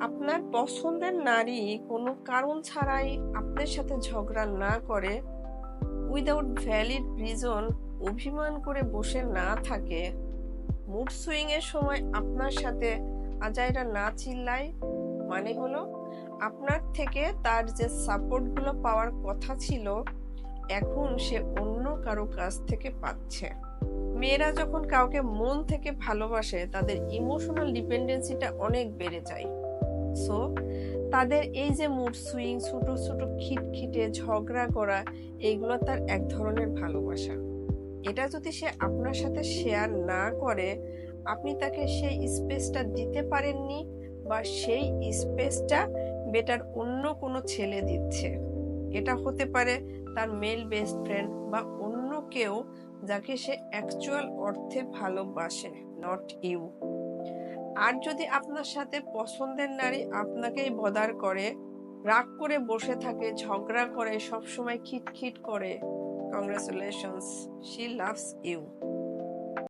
আপনার পছন্দের নারী কোনো কারণ ছাড়াই আপনার সাথে ঝগড়া না করে উইদাউট ভ্যালিড রিজন অভিমান করে বসে না থাকে। মুড সুইং এর সময় আপনার সাথে আজাইরা না চিল্লায় মানে হলো আপনার থেকে তার যে সাপোর্টগুলো পাওয়ার কথা ছিল, এখন সে অন্য কারও কাছ থেকে পাচ্ছে। মেয়েরা যখন কাউকে মন থেকে ভালোবাসে, তাদের ইমোশনাল ডিপেন্ডেন্সিটা অনেক বেড়ে যায়। সো তাদের এই যে মুড সুইং ছোট ছোট খিটখিটে ঝগড়া করা এইগুলো তার এক ধরনের ভালোবাসা। এটা যদি সে আপনার সাথে শেয়ার না করে, আপনি তাকে সেই স্পেসটা দিতে পারেননি বা সেই স্পেসটা বেটার অন্য কোনো ছেলে দিচ্ছে। এটা হতে পারে তার মেল বেস্ট ফ্রেন্ড বা অন্য কেউ যাকে সে অ্যাকচুয়াল অর্থে ভালোবাসে নট ইউ আর যদি আপনার সাথে পছন্দের নারী আপনাকেই বদার করে, রাগ করে বসে থাকে, ঝগড়া করে, সবসময় খিটখিট করে কংগ্রেচুলেশনস শি লাভস ইউ